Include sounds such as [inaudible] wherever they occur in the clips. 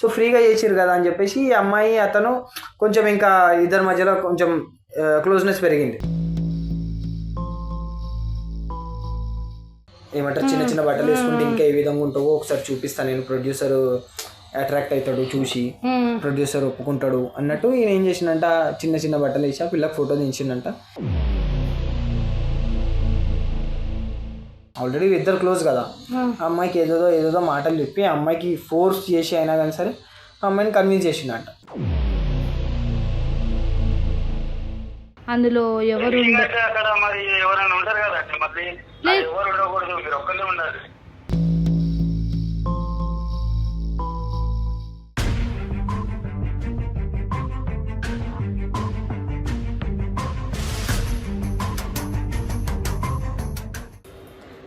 So ఫ్రీగా చేసిరు కదా అని చెప్పేసి ఈ అమ్మాయి అతను కొంచెం ఇంకా ఇద్దరి మధ్యలో కొంచెం క్లోజ్నెస్ పెరిగింది. ఏమంటారు? చిన్న చిన్న బట్టలు వేసుకుంటే ఇంకా ఏ విధంగా ఉంటావో ఒకసారి చూపిస్తాను నేను ప్రొడ్యూసర్ అట్రాక్ట్ అవుతాడు చూసి ప్రొడ్యూసర్ ఒప్పుకుంటాడు అన్నట్టు ఈయన ఏం చేసిండంట చిన్న చిన్న బట్టలు వేసి ఆ పిల్లకి ఫోటో దించిండంట. ఆల్రెడీ ఇద్దరు క్లోజ్ కదా. అమ్మాయికి ఏదేదో ఏదేదో మాటలు చెప్పి అమ్మాయికి ఫోర్స్ చేసి అయినా కానీ సరే ఆ అమ్మాయిని కన్విన్స్ చేసిండంట అందులో ఎవరు అక్కడ మరి ఎవరైనా ఉంటారు కదా మరి లే- ఎవరు ఉండకూడదు మీరు ఒక్కళ్ళే ఉండాలి.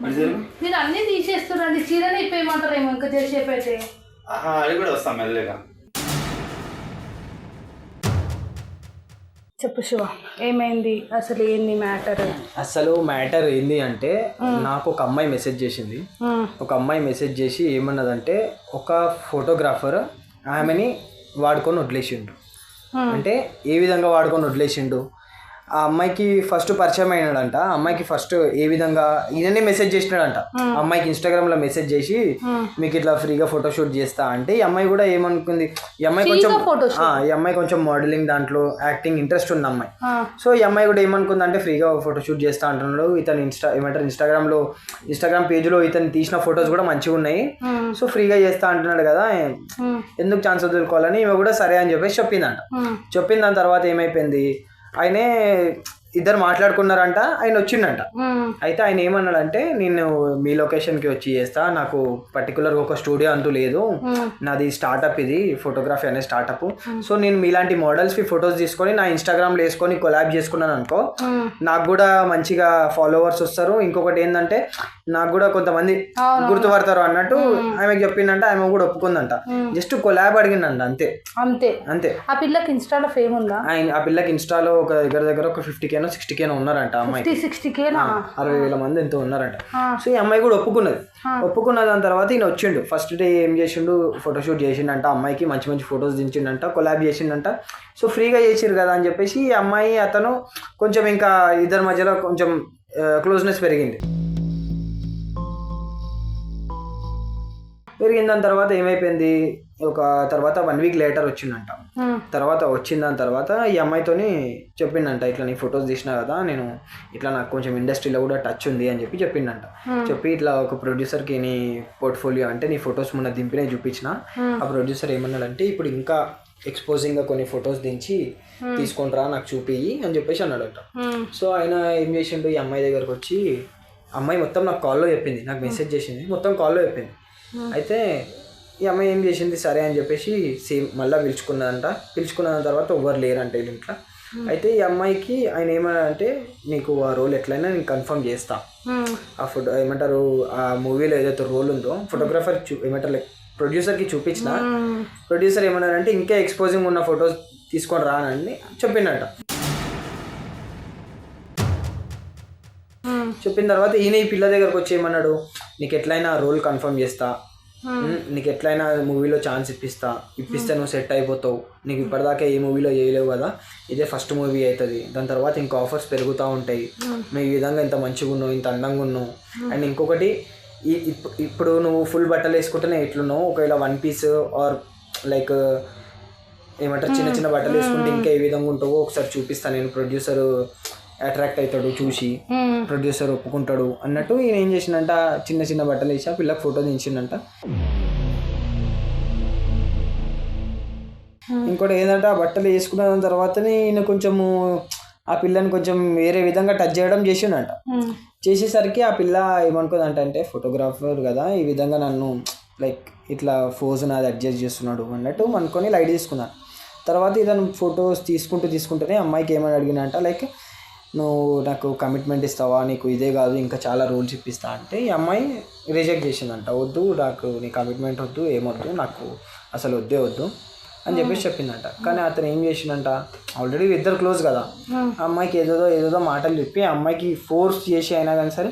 మీరు అన్నీ తీసేస్తున్నారండి చీరని ఇప్పేయమంటారేమో ఇంకా చేసేపు అయితే అది కూడా వస్తాం మెల్లగా. చెప్పు శివ ఏమైంది? అసలు ఏంది మ్యాటర్? అసలు మ్యాటర్ ఏంది అంటే నాకు ఒక అమ్మాయి మెసేజ్ చేసింది. ఒక అమ్మాయి మెసేజ్ చేసి ఏమన్నదంటే ఒక ఫోటోగ్రాఫర్ ఆమెని వాడుకొని వదిలేసిండు. అంటే ఏ విధంగా వాడుకొని వదిలేసిండు? ఆ అమ్మాయికి ఫస్ట్ పరిచయం అయినాడంట. ఆ అమ్మాయికి ఫస్ట్ ఏ విధంగా ఈయననే మెసేజ్ చేసినాడంట. ఆ అమ్మాయికి ఇన్స్టాగ్రామ్లో మెసేజ్ చేసి మీకు ఇట్లా ఫ్రీగా ఫోటోషూట్ చేస్తా. అంటే ఈ అమ్మాయి కూడా ఏమనుకుంది ఈ అమ్మాయి కొంచెం ఆ, ఈ అమ్మాయి కొంచెం మోడలింగ్ దాంట్లో యాక్టింగ్ ఇంట్రెస్ట్ ఉంది అమ్మాయి. సో ఈ అమ్మాయి కూడా ఏమనుకుంది అంటే ఫ్రీగా ఫోటోషూట్ చేస్తా అంటున్నాడు. ఇతను ఇన్స్టా ఏమంటారు ఇన్స్టాగ్రామ్లో ఇన్స్టాగ్రామ్ పేజ్లో ఇతను తీసిన ఫొటోస్ కూడా మంచిగా ఉన్నాయి. సో ఫ్రీగా చేస్తా అంటున్నాడు కదా ఎందుకు ఛాన్స్ వదులుకోవాలని? ఈమె కూడా సరే అని చెప్పేసి చెప్పిందంట. చెప్పిన దాని తర్వాత ఏమైపోయింది? ఆయనే ఇద్దరు మాట్లాడుకున్నారంట ఆయన వచ్చిండంట. అయితే ఆయన ఏమన్నాడంటే నేను మీ లొకేషన్కి వచ్చి చేస్తా నాకు పర్టికులర్గా ఒక స్టూడియో అంటూ లేదు. నాది స్టార్టప్ ఇది ఫోటోగ్రఫీ అనే స్టార్టప్ సో నేను మీలాంటి మోడల్స్కి ఫొటోస్ తీసుకొని నా ఇన్స్టాగ్రామ్లో వేసుకొని కొలాబ్ చేసుకున్నాను అనుకో నాకు కూడా మంచిగా ఫాలోవర్స్ వస్తారు. ఇంకొకటి ఏంటంటే నాకు కూడా కొంతమంది గుర్తుపడతారు అన్నట్టు ఆమెకు చెప్పిందంట ఆమె కూడా ఒప్పుకుందంట. జస్ట్ కొలాబ్ అడిగిందంట అంతే. అంతే. అంతే. ఆ పిల్లకి ఇన్స్టాలో ఫేమ్ ఉందా? ఆ పిల్లకి ఇన్స్టాలో ఒక దగ్గర దగ్గర ఒక ఫిఫ్టీ కేనో సిక్స్టీ కేనో ఉన్నారంట అమ్మాయి సిక్స్టీ కేనా? అరవై వేల మంది ఎంతో ఉన్నారంట. సో ఈ అమ్మాయి కూడా ఒప్పుకున్నది. ఒప్పుకున్న దాని తర్వాత ఈయన వచ్చిండు. ఫస్ట్ డే ఏం చేసిండు? ఫోటోషూట్ చేసిండంట అమ్మాయికి మంచి మంచి ఫొటోస్ దించిండంట కొలాబ్ చేసిండంట. సో ఫ్రీగా చేసిరు కదా అని చెప్పేసి ఈ అమ్మాయి అతను కొంచెం ఇంకా ఇద్దరి మధ్యలో కొంచెం క్లోజ్నెస్ పెరిగింది. పెరిగిన దాని తర్వాత ఏమైపోయింది? ఒక తర్వాత వన్ వీక్ లేటర్ వచ్చిందంట. తర్వాత వచ్చిన దాని తర్వాత ఈ అమ్మాయితోని చెప్పిండంట ఇట్లా నీ ఫొటోస్ తీసినా కదా నేను ఇట్లా నాకు కొంచెం ఇండస్ట్రీలో కూడా టచ్ ఉంది అని చెప్పి చెప్పిండంట. చెప్పి ఇట్లా ఒక ప్రొడ్యూసర్కి నీ పోర్ట్ఫోలియో అంటే నీ ఫొటోస్ మొన్న దింపినే చూపించిన. ఆ. ప్రొడ్యూసర్ ఏమన్నాడంటే ఇప్పుడు ఇంకా ఎక్స్పోజింగ్గా కొన్ని ఫొటోస్ దించి తీసుకుంటారా నాకు చూపియ్యి అని చెప్పేసి అన్నాడట. సో ఆయన ఏం చేసిండు ఈ అమ్మాయి దగ్గరకు వచ్చి అమ్మాయి మొత్తం నాకు కాల్లో చెప్పింది నాకు మెసేజ్ చేసింది మొత్తం కాల్లో చెప్పింది. అయితే ఈ అమ్మాయి ఏం చేసింది? సరే అని చెప్పేసి సేమ్ మళ్ళీ పిలుచుకున్నదంట. పిలుచుకున్న తర్వాత ఎవ్వరు లేరంట వీళ్ళ ఇంట్లో. అయితే ఈ అమ్మాయికి ఆయన ఏమన్నారంటే నీకు ఆ రోల్ ఎట్లయినా నేను కన్ఫర్మ్ చేస్తా. ఆ ఫోటో ఏమంటారు ఆ మూవీలో ఏదైతే రోల్ ఉందో ఫోటోగ్రాఫర్ చూ ఏమంటారు లైక్ ప్రొడ్యూసర్కి చూపించిన ప్రొడ్యూసర్ ఏమన్నారంటే ఇంకా ఎక్స్పోజింగ్ ఉన్న ఫొటోస్ తీసుకొని రానని చెప్పిండట చెప్పిన తర్వాత ఈయన ఈ పిల్ల దగ్గరకు వచ్చి ఏమన్నాడు? నీకు ఎట్లయినా రోల్ కన్ఫర్మ్ చేస్తా. నీకు ఎట్లయినా మూవీలో ఛాన్స్ ఇప్పిస్తా. ఇప్పిస్తే నువ్వు సెట్ అయిపోతావు. నీకు ఇప్పటిదాకా ఏ మూవీలో చేయలేవు కదా ఇదే ఫస్ట్ మూవీ అవుతుంది దాని తర్వాత ఇంకా ఆఫర్స్ పెరుగుతూ ఉంటాయి. నువ్వు ఈ విధంగా ఇంత మంచిగా ఉన్నావు ఇంత అందంగా ఉన్నావు. అండ్ ఇంకొకటి ఇప్పుడు నువ్వు ఫుల్ బట్టలు వేసుకుంటేనే ఎట్లున్నావు? ఒకవేళ వన్ పీస్ ఆర్ లైక్ ఏమంటారు చిన్న చిన్న బట్టలు వేసుకుంటే ఇంకా ఏ విధంగా ఉంటావో ఒకసారి చూపిస్తాను నేను ప్రొడ్యూసర్ అట్రాక్ట్ అవుతాడు చూసి ప్రొడ్యూసర్ ఒప్పుకుంటాడు అన్నట్టు ఈయన ఏం చేసిండంట చిన్న చిన్న బట్టలు వేసి ఆ పిల్లకి ఫోటో దించిండంట. ఇంకోటి ఏంటంటే ఆ బట్టలు వేసుకున్న తర్వాతనే ఈయన కొంచెము ఆ పిల్లని కొంచెం వేరే విధంగా టచ్ చేయడం చేసిండంట. చేసేసరికి ఆ పిల్ల ఏమనుకుందంట అంటే ఫోటోగ్రాఫర్ కదా ఈ విధంగా నన్ను లైక్ ఇట్లా ఫోజ్ నాది అడ్జస్ట్ చేస్తున్నాడు అన్నట్టు అనుకొని లైట్ తీసుకున్నాను తర్వాత ఇతను ఫొటోస్ తీసుకుంటూ తీసుకుంటూనే అమ్మాయికి ఏమని అడిగినంట లైక్ నువ్వు నాకు కమిట్మెంట్ ఇస్తావా? నీకు ఇదే కాదు ఇంకా చాలా రూల్స్ ఇప్పిస్తా అంటే ఈ అమ్మాయి రిజెక్ట్ చేసిందంట. వద్దు నాకు నీ కమిట్మెంట్ వద్దు ఏమొద్దు నాకు అసలు వద్దే వద్దు అని చెప్పేసి చెప్పిందంట. కానీ అతను ఏం చేసిందంట ఆల్రెడీ ఇద్దరు క్లోజ్ కదా. అమ్మాయికి ఏదేదో ఏదేదో మాటలు చెప్పి అమ్మాయికి ఫోర్స్ చేసి అయినా కానీ సరే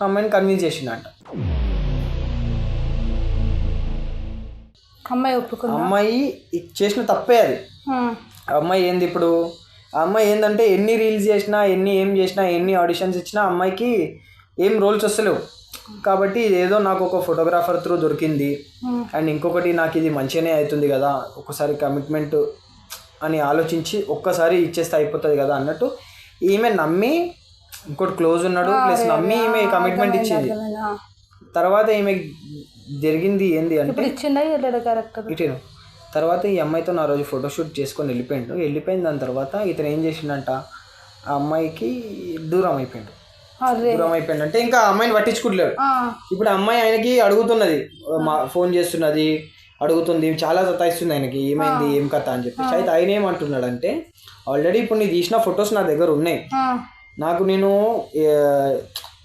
అమ్మాయిని కన్విన్స్ చేసిందంట అమ్మాయి అమ్మాయి చేసిన తప్పే అది. అమ్మాయి ఏంది ఇప్పుడు? ఆ అమ్మాయి ఏంటంటే ఎన్ని రీల్స్ చేసినా ఎన్ని ఏం చేసినా ఎన్ని ఆడిషన్స్ ఇచ్చినా అమ్మాయికి ఏం రోల్స్ వస్తలేవు. కాబట్టి ఏదో నాకు ఒక ఫోటోగ్రాఫర్ త్రూ దొరికింది. అండ్ ఇంకొకటి నాకు ఇది మంచిగానే అవుతుంది కదా ఒకసారి కమిట్మెంట్ అని ఆలోచించి ఒక్కసారి ఇచ్చేస్తే అయిపోతుంది కదా అన్నట్టు ఈమె నమ్మి ఇంకోటి క్లోజ్ ఉన్నాడు ప్లస్ నమ్మి ఈమె కమిట్మెంట్ ఇచ్చింది? తర్వాత ఈమె జరిగింది ఏంది అంటే క్యారెక్టర్ ఇటు తర్వాత ఈ అమ్మాయితో నా రోజు ఫోటోషూట్ చేసుకొని వెళ్ళిపోయిండు. వెళ్ళిపోయిన దాని తర్వాత ఇతను ఏం చేసిండంట? ఆ అమ్మాయికి దూరం అయిపోయిండు. దూరం అయిపోయిండు. అంటే ఇంకా అమ్మాయిని పట్టించుకుంటలేడు. ఇప్పుడు అమ్మాయి ఆయనకి అడుగుతున్నది మా ఫోన్ చేస్తున్నది అడుగుతుంది చాలా సతాయిస్తుంది ఆయనకి ఏమైంది ఏం కథ అని చెప్పేసి. అయితే ఆయన ఏమంటున్నాడంటే ఆల్రెడీ ఇప్పుడు నీ తీసిన ఫొటోస్ నా దగ్గర ఉన్నాయి. నాకు నేను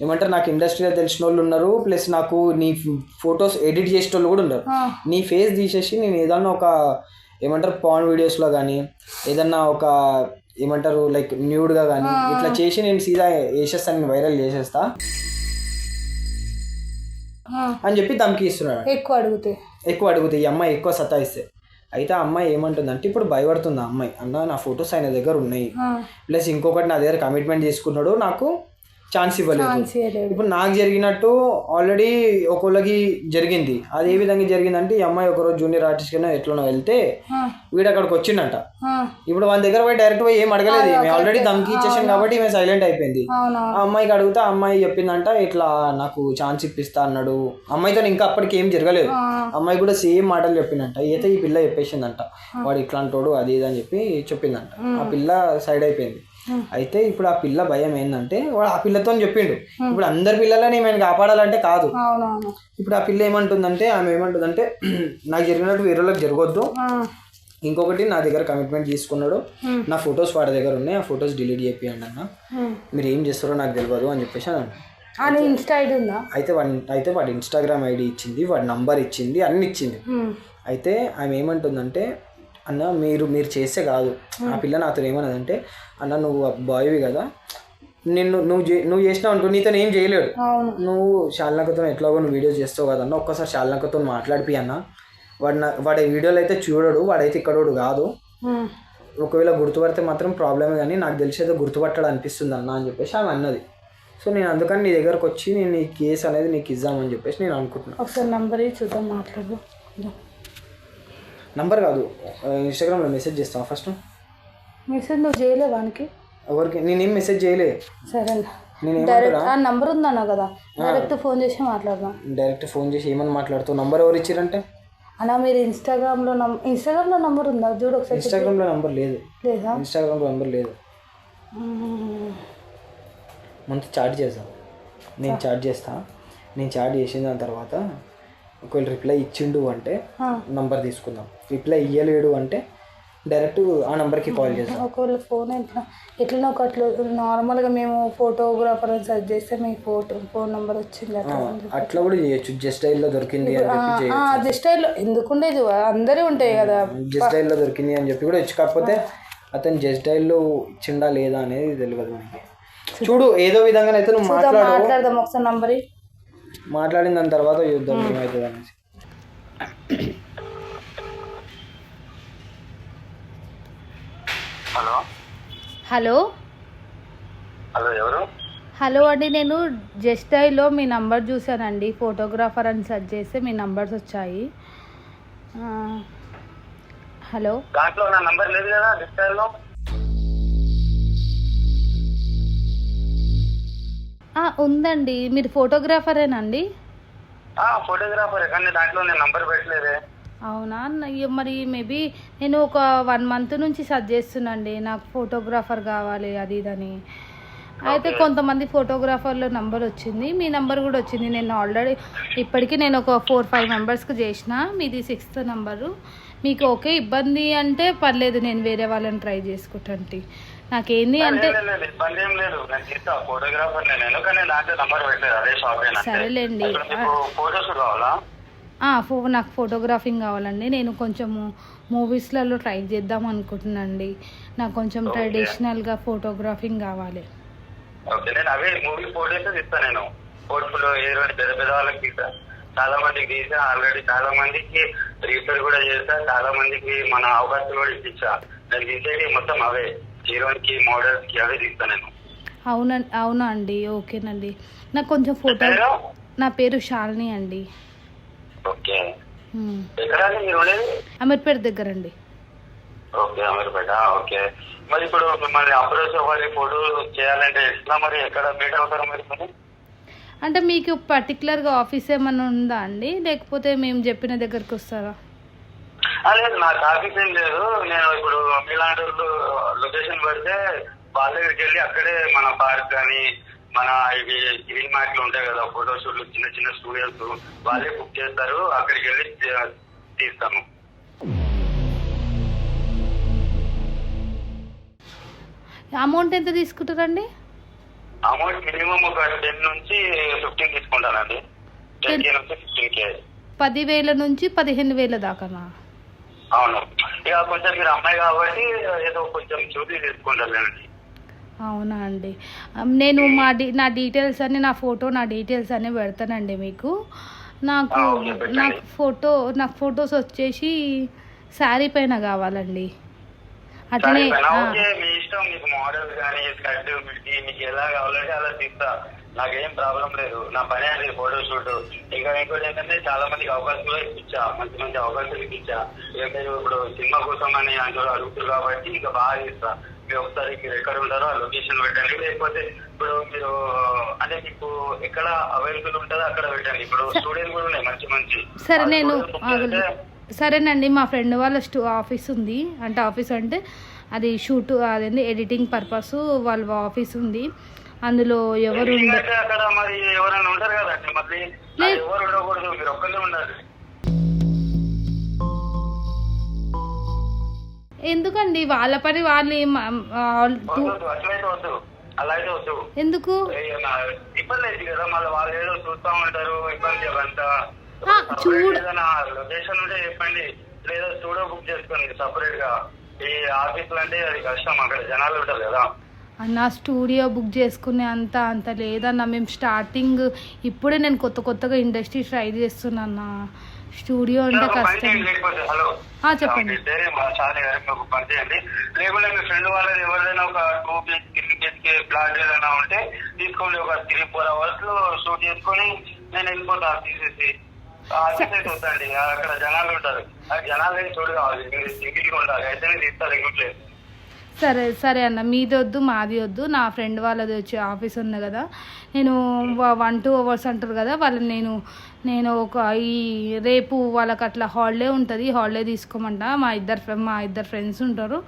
ఏమంటారు నాకు ఇండస్ట్రీలో తెలిసిన వాళ్ళు ఉన్నారు ప్లస్ నాకు నీ ఫొటోస్ ఎడిట్ చేసే వాళ్ళు కూడా ఉన్నారు. నీ ఫేస్ తీసేసి నేను ఏదన్నా ఒక ఏమంటారు పాన్ వీడియోస్లో కానీ ఏదన్నా ఒక ఏమంటారు లైక్ న్యూడ్గా కానీ ఇట్లా చేసి నేను సీదా వేసేస్తాను వైరల్ చేసేస్తా. అని చెప్పి ధమ్కి ఇస్తున్నాడు. ఎక్కువ అడిగితే. ఎక్కువ అడుగుతాయి ఈ అమ్మాయి ఎక్కువ సతాయిస్తే. అయితే ఆ అమ్మాయి ఏమంటుందంటే ఇప్పుడు భయపడుతుంది ఆ అమ్మాయి. అన్న నా ఫొటోస్ ఆయన దగ్గర ఉన్నాయి. ప్లస్ ఇంకొకటి నా దగ్గర కమిట్మెంట్ తీసుకున్నాడు నాకు ఛాన్స్ ఇవ్వలేదు. ఇప్పుడు నాకు జరిగినట్టు ఆల్రెడీ ఒకళ్ళకి జరిగింది. అది ఏ విధంగా జరిగిందంటే ఈ అమ్మాయి ఒకరోజు జూనియర్ ఆర్టిస్ట్ కింద ఎట్లనో వెళ్తే వీడు అక్కడికి వచ్చిండంట. ఆ, ఇప్పుడు వాళ్ళ దగ్గర పోయి డైరెక్ట్ పోయి ఏం అడగలేదు. ఈమె ఆల్రెడీ దమ్కి ఇచ్చేసాం కాబట్టి ఈమె సైలెంట్ అయిపోయింది. ఆ అమ్మాయికి అడిగితే ఆ అమ్మాయి చెప్పిందంట ఇట్లా నాకు ఛాన్స్ ఇప్పిస్తా అన్నాడు. అమ్మాయితో ఇంకా అప్పటికి ఏం జరగలేదు. అమ్మాయి కూడా సేమ్ మాటలు చెప్పిందంట అయితే ఈ పిల్ల చెప్పేసిందంట. వాడు ఇట్లాంటోడు అది ఇది అని చెప్పి చెప్పిందంట. ఆ పిల్ల సైడ్ అయిపోయింది. అయితే ఇప్పుడు ఆ పిల్ల భయం ఏంటంటే వాడు ఆ పిల్లతో చెప్పిండు. ఇప్పుడు అందరి పిల్లలని నేను కాపాడాలంటే కాదు. ఇప్పుడు ఆ పిల్ల ఏమంటుందంటే ఆమె ఏమంటుందంటే [clears throat] నాకు జరిగినట్టు వేరే వాళ్ళకి జరగొద్దు ఇంకొకటి నా దగ్గర కమిట్మెంట్ తీసుకున్నాడు. నా ఫొటోస్ వాడి దగ్గర ఉన్నాయి. ఆ ఫొటోస్ డిలీట్ చేపియండి అన్న. మీరు ఏం చేస్తారో నాకు తెలియదు అని చెప్పేసి అని. అని ఇన్స్టా ఐడి ఉందా? అయితే వాడి అయితే వాడి ఇన్స్టాగ్రామ్ ఐడి ఇచ్చింది వాడి నంబర్ ఇచ్చింది అన్ని ఇచ్చింది. అయితే ఆమె ఏమంటుందంటే అన్న మీరు మీరు చేస్తే కాదు. ఆ పిల్ల నాతో ఏమన్నదంటే అన్న నువ్వు బాయ్వి కదా నిన్ను నువ్వు నువ్వు చేసినావు అనుకో నీతో ఏం చేయలేడు. నువ్వు శాలనకతో ఎట్లాగో నువ్వు వీడియోస్ చేస్తావు కదన్న ఒక్కసారి శాలనకతో మాట్లాడిపి అన్న. వాడు నా వాడి వీడియోలు అయితే చూడడు వాడైతే ఇక్కడోడు కాదు. ఒకవేళ గుర్తుపడితే మాత్రం ప్రాబ్లమే కానీ నాకు తెలిసేదో గుర్తుపట్టడం అనిపిస్తుంది అన్న అని చెప్పేసి ఆమె అన్నది. సో నేను అందుకని నీ దగ్గరకు వచ్చి నేను ఈ కేసు అనేది నీకు ఇద్దామని చెప్పేసి నేను అనుకుంటున్నాను ఒకసారి నంబర్ చూద్దాం మాట్లాడు నంబర్ కాదు. ఇన్స్టాగ్రామ్లో మెసేజ్ చేస్తాను ఫస్ట్ మెసేజ్ నువ్వు చేయలే వానికి. ఎవరికి? నేనేం మెసేజ్ చేయలే. సరే. నేను డైరెక్ట్ ఆ నంబర్ ఉందన్నా కదా. డైరెక్ట్ ఫోన్ చేసి మాట్లాడదాం. డైరెక్ట్ ఫోన్ చేసి ఏమని మాట్లాడుతావు? నంబర్ ఎవరు ఇచ్చారంటే? అన్నా మీరు ఇన్స్టాగ్రామ్లో నం ఇన్స్టాగ్రామ్లో నంబర్ ఉందా? చూడు ఒకసారి ఇన్స్టాగ్రామ్లో నంబర్ లేదు. లేదా? ఇన్స్టాగ్రామ్లో నంబర్ లేదు. మనతో చాట్ చేద్దాం. నేను చాట్ చేస్తా. నేను చాట్ చేసిన దాని తర్వాత ఒకవేళ రిప్లై ఇచ్చిండు అంటే నంబర్ తీసుకుందాం. రిప్లై ఇయ్యలేడు అంటే డైరెక్ట్ ఆ నెంబర్కి కాల్ చేద్దాం. ఒకవేళ ఫోన్ ఎట్లా ఎట్లనో ఒకట్లు నార్మల్గా మేము ఫోటోగ్రాఫర్ సెర్చ్ చేస్తే మీ ఫోటో ఫోన్ నెంబర్ వచ్చింది అట్లా. అట్లా కూడా చేయొచ్చు. జస్ట్ స్టైల్లో దొరికింది చేయొచ్చు. అది స్టైల్లో ఎందుకుండేది అందరూ ఉంటాయి కదా. జస్ట్ స్టైల్లో దొరికింది అని చెప్పి కూడా ఇచ్చు. కాకపోతే అతను జస్ట్ స్టైల్లో ఇచ్చిండా లేదా అనేది తెలియదు మనకి. చూడు ఏదో నువ్వు చూద్దాం, మాట్లాడు. మాట్లాడదాం. ఒకసారి నంబర్ మాట్లాడిన దాని తర్వాత చూద్దాం ఏమవుతుంది అనేసి. హలో. హలో. హలో ఎవరు? హలో అండి నేను జస్ట్ ఐలో మీ నంబర్ చూశానండి. ఫోటోగ్రాఫర్ అని సెర్చ్ చేస్తే మీ నంబర్స్ వచ్చాయి. హలో. దాంట్లో నా నంబర్ లేదు కదా డిస్టైల్లో ఉందండి. మీరు ఫోటోగ్రాఫరేనండి? ఫోటోగ్రాఫర్. కానీ దాంట్లో నేను నంబర్ పెట్టలేదే. అవునా? మరి మేబీ నేను ఒక వన్ మంత్ నుంచి సర్చ్ చేస్తున్నాండి. నాకు ఫోటోగ్రాఫర్ కావాలి అది ఇదని అయితే కొంతమంది ఫోటోగ్రాఫర్లో నంబర్ వచ్చింది. మీ నంబర్ కూడా వచ్చింది. నేను ఆల్రెడీ ఇప్పటికీ నేను ఒక ఫోర్ ఫైవ్ మెంబర్స్కి చేసిన. మీది సిక్స్త్ నంబరు. మీకు ఓకే? ఇబ్బంది అంటే పర్లేదు. నేను వేరే వాళ్ళని ట్రై చేసుకుంటాంటి నాకేంది అంటే సరేలేండి. ఫో నాకు ఫోటోగ్రాఫింగ్ కావాలండి. నేను కొంచెము మూవీస్లలో ట్రై చేద్దాం అనుకుంటున్నానండి. నాకు కొంచెం ట్రెడిషనల్గా ఫోటోగ్రాఫింగ్ కావాలి. ఓకే. నేను అవే మూవీ ఫోటోస్ తీస్తా నేను. పోర్ట్ఫోలియో హీరో పెద్ద పెద్ద వాళ్ళకి చాలా మందికి తీసా ఆల్రెడీ చాలా మందికి కూడా చేస్తా. చాలా మందికి మన అవకాశాలు కూడా ఇప్పించా. నేను తీసేది మొత్తం అవే. హీరోయిన్కి మోడల్స్కి అవే నేను. అవునా అవునా అండి? ఓకేనండి. నాకు కొంచెం ఫోటో పేరు? నా పేరు శాలిని అండి. ఓకే. మ్మ్. ఎక్కడ అండి మీరు ఉండేది? అమీర్పేట దగ్గర అండి ఓకే అమీర్పేట. ఓకే. మరి ఇప్పుడు మిమ్మల్ని అప్రోచ్ అవ్వాలి ఫోటో చేయాలంటే ఎట్లా మరి? ఎక్కడ మీట్ అవుతారు మీరు మరి? అంటే మీకు పర్టికులర్గా ఆఫీస్ ఏమైనా ఉందా అండి? లేకపోతే మేము చెప్పిన దగ్గరికి వస్తారా? లేదు నాకు ఆఫీస్ ఏం లేదు. నేను ఇప్పుడు మీలాంటి వాళ్ళు లొకేషన్ పెడితే వాళ్ళ దగ్గరికి వెళ్ళి అక్కడే మన పార్క్ కానీ మన ఇవి గ్రీన్ మార్ట్లు ఉంటాయి కదా ఫోటో షూట్లు చిన్న చిన్న స్టూడియోస్ వాళ్ళే బుక్ చేస్తారు. అక్కడికి వెళ్ళి తీ- తీస్తాను అమౌంట్ ఎంత తీసుకుంటారండి? అమౌంట్ మినిమం ఒక టెన్ నుంచి ఫిఫ్టీన్ తీసుకుంటానండి. టెన్ కే నుంచి ఫిఫ్టీన్ కే. పదివేల నుంచి పదిహేను వేల దాకానా? అవును. ఇక కొంచెం మీరు అమ్మాయి కాబట్టి ఏదో కొంచెం చూసి అవునా అండి. నేను మా డీ నా డీటెయిల్స్ అన్ని నా ఫోటో నా డీటెయిల్స్ అన్ని పెడతానండి మీకు. నాకు. నాకు ఫోటో నాకు ఫొటోస్ వచ్చేసి శారీ పైన కావాలండి. అట్లనే మీ ఇష్టం మీకు మోడల్ కానీ స్కర్ట్ మీకు ఎలా కావాలంటే అలా తీస్తా. నాకేం ప్రాబ్లం లేదు. నా పని అది ఫోటో షూట్ ఇంకా ఇంకోటి ఏంటంటే చాలా మందికి అవకాశం కూడా ఇప్పించా. మంచి మంచి అవకాశాలు ఇక మీరు ఇప్పుడు సినిమా కోసం అని అందరూ అడుగుతారు కాబట్టి ఇంకా బాగా ఇస్తా మీరు ఒకసారి మీరు ఎక్కడ ఉంటారో ఆ లొకేషన్ పెట్టండి. లేకపోతే ఇప్పుడు మీరు అంటే మీకు ఎక్కడ అవైలబుల్ ఉంటుందో అక్కడ పెట్టండి. ఇప్పుడు స్టూడియోలు కూడా ఉన్నాయి మంచి మంచి. సరే నేను సరేనండి మా ఫ్రెండ్ వాళ్ళ స్టూ ఆఫీస్ ఉంది. అంటే ఆఫీస్ అంటే అది షూట్ అదేంటి ఎడిటింగ్ పర్పస్ వాళ్ళ ఆఫీస్ ఉంది. అందులో ఎవరు అక్కడ మరి ఎవరైనా ఉంటారు కదండి మళ్ళీ లేదు. ఎవరు ఉండకూడదు మీరు ఒక్కరే ఉండాలి. ఎందుకండి? వాళ్ళ పని వాళ్ళు ఏం- ఆ, వద్దు అట్లయితే వద్దు. అలా అయితే వద్దు. ఎందుకు? ఏ, నా- ఇబ్బంది అయితే కదా మళ్ళీ వాళ్ళు ఏదో చూస్తా ఉంటారు ఇబ్బంది ఆ, చూడు. లొకేషన్ ఉంటే చెప్పండి. లేదా స్టూడియో బుక్ చేసుకోండి సపరేట్గా ఈ ఆఫీస్ అంటే అది కష్టం అక్కడ జనాలు ఉంటారు కదా. అన్న స్టూడియో బుక్ చేసుకునే అంత అంత లేదన్న. మేము స్టార్టింగ్ ఇప్పుడే నేను కొత్త కొత్తగా ఇండస్ట్రీ ట్రై చేస్తున్నా స్టూడియో అంటే కష్టం చెప్పండి. మా మీ ఫ్రెండ్ వాళ్ళది ఎవరిదైనా ఒక two BH three BHK flat ఏదైనా ఉంటే తీసుకోండి ఒక త్రీ ఫోర్ అవర్స్లో షూట్ చేసుకొని నేను వెళ్ళిపోతా తీసేసి. ఆఫీస్ అయితే వద్దండి అక్కడ జనాలు ఉంటారు. ఆ జనాలు చూడు కావాలి. మీరు సింగిల్గా ఉండాలి అయితేనే తీస్తారు సరే సరే అన్న మీది వద్దు మాది వద్దు. నా ఫ్రెండ్ వాళ్ళది వచ్చి ఆఫీస్ ఉంది కదా. నేను వన్ టూ అవర్స్ అంటారు కదా వాళ్ళని నేను నేను ఒక ఈ రేపు వాళ్ళకి అట్లా హాలిడే ఉంటుంది హాలిడే తీసుకోమంట. మా ఇద్దరు మా ఇద్దరు ఫ్రెండ్స్ ఉంటారు.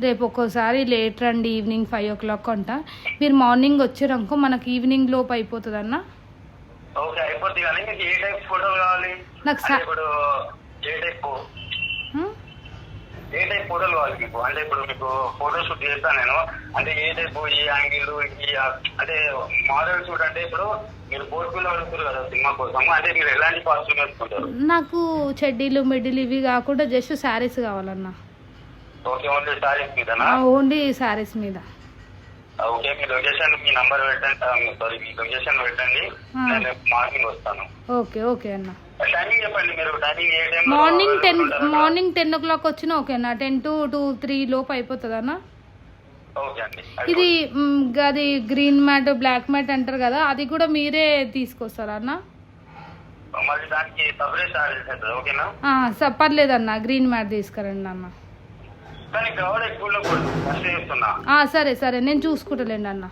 రేపు ఒక్కోసారి లేట్ రండి ఈవినింగ్ ఫైవ్ ఓ క్లాక్ అంట. మీరు మార్నింగ్ వచ్చారనుకో మనకి ఈవినింగ్ లోపు అయిపోతుంది అన్న. నాకు అంటే సా- ఇప్పుడు ఏ టైప్ హ్మ్? ఏ టైప్ ఫోటోలు కావాలి మీకు? అంటే ఇప్పుడు మీకు ఫోటో షూట్ చేస్తాను నేను. అంటే ఏ టైప్ ఈ యాంగిల్ ఈ అంటే మోడల్ షూట్ అంటే ఇప్పుడు మీరు పోర్టులో అడుగుతారు కదా సినిమా కోసం. అంటే మీరు ఎలాంటి కాస్ట్యూమ్ వేసుకుంటారు? నాకు చెడ్డీలు మిడ్డీలు ఇవి కాకుండా జస్ట్ శారీస్ కావాలన్న. ఓకే ఓన్లీ సారీస్ మీదనా? ఓన్లీ శారీస్ మీద. ఓకే మీ లొకేషన్ మీ నంబర్ పెట్టండి. సారీ మీ లొకేషన్ పెట్టండి. నేను మార్నింగ్ వస్తాను. ఓకే ఓకే అన్న. టైమింగ్ చెప్పండి మీరు. టైమింగ్ ఏ time morning ten morning ten o'clock వచ్చినా ఓకేనా టెన్ టు టూ త్రీ లోపు అయిపోతుంది అన్న? ఇది అది గ్రీన్ మ్యాట్ బ్లాక్ మ్యాట్ అంటారు కదా అది కూడా మీరే తీసుకొస్తారా అన్న? పర్లేదన్న. గ్రీన్ మ్యాట్ తీసుకురండి అన్న. ఎక్కువ ఆ, సరే సరే. నేను చూసుకుంటలేండి అన్న.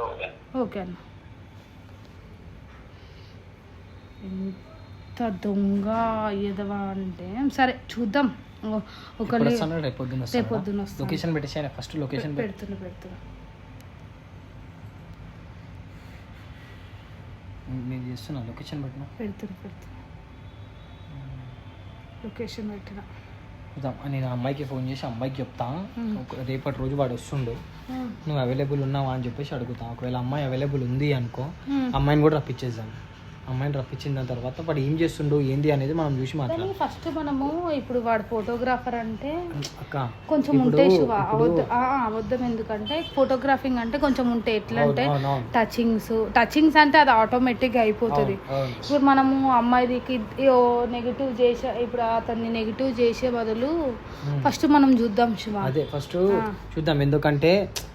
ఓకే. ఓకే అన్న. ఎంత దొంగ ఎదవా అంటే సరే చూద్దాం. ఓ- ఇప్పుడు ఒకళ్ళు వస్తాను రేపు పొద్దున్న రేపు పొద్దున్న వస్తాను. లొకేషన్ పెట్టేసాను ఫస్ట్ లొకేషన్ పెడుతున్నా పెడుతున్నా. నేను చేస్తున్నా. లొకేషన్ పెట్టిన? పెడుతున్నా పెడుతున్నా. లొకేషన్ పెట్టిన. చూద్దాం నేను అమ్మాయికి ఫోన్ చేసి అమ్మాయికి చెప్తా. రేపటి రోజు వాడు వస్తుండు. నువ్వు అవైలబుల్ ఉన్నావా అని చెప్పేసి అడుగుతా. ఒకవేళ అమ్మాయి అవైలబుల్ ఉంది అనుకో అమ్మాయిని కూడా రప్పించేద్దాం. అమ్మాయిని రప్పించిన దాని తర్వాత వాడు ఏం చేస్తుండు ఏంది అనేది మనం చూసి మాట్లాడాలి ఫస్ట్ మనము ఇప్పుడు వాడు ఫోటోగ్రాఫర్ అంటే అక్క కొంచెం ఉంటే అవద్దు ఎందుకంటే ఫోటోగ్రాఫింగ్ అంటే కొంచెం ఉంటే ఎట్లా అంటే. టచింగ్స్ టచింగ్స్ అంటే అది ఆటోమేటిక్గా అయిపోతుంది. ఇప్పుడు మనము అమ్మాయికి నెగిటివ్ చేసే ఇప్పుడు అతన్ని నెగిటివ్ చేసే బదులు ఫస్ట్ మనం చూద్దాం శివ అదే ఫస్ట్ చూద్దాం. ఎందుకంటే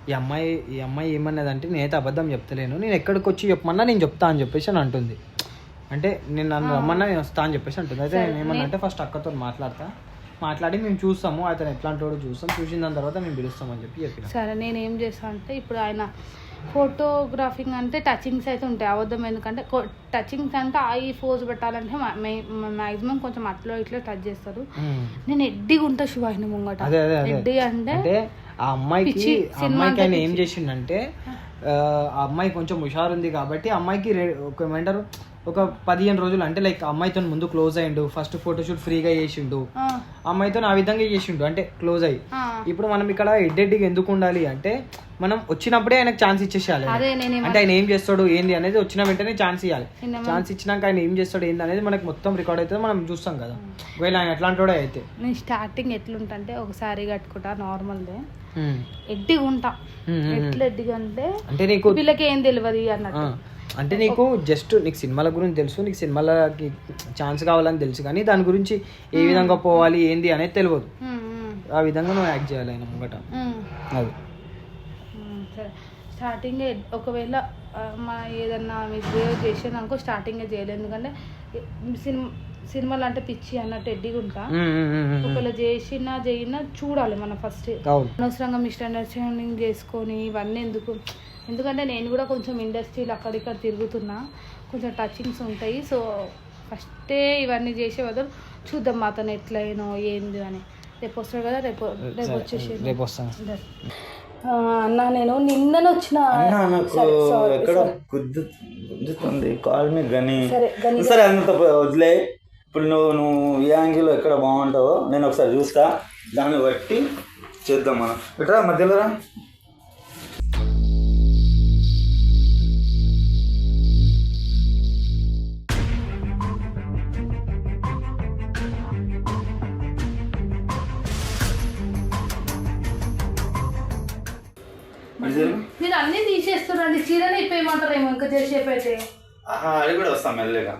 ఈ అమ్మాయి ఈ అమ్మాయి ఏమన్నదంటే నేనైతే అబద్ధం చెప్తలేను. నేను ఎక్కడికి వచ్చి చెప్పమన్నా నేను చెప్తా అని చెప్పేసి అని అంటుంది. అంటే నేను నన్ను రమ్మన్నా నేను వస్తా అని చెప్పేసి అంటుంది. అయితే నేను ఏమన్నా అంటే ఫస్ట్ అక్కతో మాట్లాడతా. మాట్లాడి మేము చూస్తాము. అతను ఎట్లాంటి వాడు చూస్తాం. చూసిన దాని తర్వాత మేము పిలుస్తామని చెప్పి చెప్పిన. సరే నేను ఏం చేస్తాను అంటే ఇప్పుడు ఆయన ఫోటోగ్రాఫింగ్ అంటే టచింగ్స్ అయితే ఉంటాయి. అబద్ధం ఎందుకంటే టచింగ్స్ అంటే ఈ ఫోజ్ పెట్టాలంటే మ్యాక్సిమం కొంచెం అట్లా ఇట్లా టచ్ చేస్తారు. నేను ఎడ్డిగా ఉంటా శివ ఆయన ముంగట ఎడ్డి అంటే ఆ అమ్మాయికి ఆ అమ్మాయికి ఆయన ఏం చేసిండంటే ఆ ఆ అమ్మాయి కొంచెం హుషారు ఉంది కాబట్టి అమ్మాయికి ఒక ఏమంటారు ఒక పదిహేను రోజులు అంటే లైక్ అమ్మాయితో ముందు క్లోజ్ అయ్యిండు ఫస్ట్ ఫోటోషూట్ ఫ్రీగా చేసిండు. అమ్మాయితో ఆ విధంగా చేసిండు అంటే క్లోజ్ అయ్యి. ఇప్పుడు మనం ఇక్కడ ఎడ్డెడ్డిగా ఎందుకు ఉండాలి అంటే మనం వచ్చినప్పుడే ఆయనకు ఛాన్స్ ఇచ్చేసేయాలి అంటే ఆయన ఏం చేస్తాడు ఏంది అనేది వచ్చిన వెంటనే ఛాన్స్ ఇవ్వాలి ఛాన్స్ ఇచ్చినాక ఆయన ఏం చేస్తాడు ఏంది అనేది మనకి మొత్తం రికార్డ్ అవుతుంది మనం చూస్తాం కదా. ఒకవేళ ఆయన ఎట్లాంటి అయితే. నేను స్టార్టింగ్ ఎట్లుంటంటే ఒక శారీ కట్టుకుంటా నార్మల్దే. ఎడ్డిగా ఉంటా. ఎట్లా ఎడ్డిగా అంటే అంటే నీకు వీళ్ళకి ఏం తెలియదు అన్నట్టు. అంటే నీకు జస్ట్ నీకు సినిమాల గురించి తెలుసు నీకు సినిమాలకి ఛాన్స్ కావాలని తెలుసు కానీ దాని గురించి ఏ విధంగా పోవాలి ఏంది అనేది తెలియదు ఆ విధంగా నువ్వు యాక్ట్ చేయాలి ఆయన ముంగట. అది. స్టార్టింగ్ ఒకవేళ మా ఏదన్నా మిస్బిహేవ్ చేసాను అనుకో స్టార్టింగ్ చేయలేదు. ఎందుకంటే సినిమా సినిమాలు అంటే పిచ్చి అన్నట్టు ఎడ్డిగా ఉంటా. ఒకవేళ చేసినా చేయినా చూడాలి మనం ఫస్ట్ అనవసరంగా మిస్అండర్స్టాండింగ్ చేసుకొని ఇవన్నీ ఎందుకు? ఎందుకంటే నేను కూడా కొంచెం ఇండస్ట్రీలో అక్కడిక్కడ తిరుగుతున్నా. కొంచెం టచింగ్స్ ఉంటాయి. సో ఫస్టే ఇవన్నీ చేసే బదులు చూద్దాం అతను ఎట్లయినో ఏంది అని. రేపు వస్తాడు కదా? రేపు రేపు వచ్చేసి రేపు వస్తాను. అన్న నేను నిన్ననే వచ్చిన అన్నా నాకు ఎక్కడ గుద్దు గుద్దుతుంది కాల్ మీ గని. సరే, గని. సరే అంత వదిలే. ఇప్పుడు నువ్వు నువ్వు ఏ యాంగిల్లో ఎక్కడ బాగుంటావో నేను ఒకసారి చూస్తా. దాన్ని బట్టి చేద్దాం మనం. ఇట్రా మధ్యలో రా. మీరు అన్నీ తీసేస్తున్నారండి. చీరనే ఇప్పేయమంటారేమో ఇంకా చేసేపు అయితే ఆహా, అది కూడా వస్తాం మెల్లగా.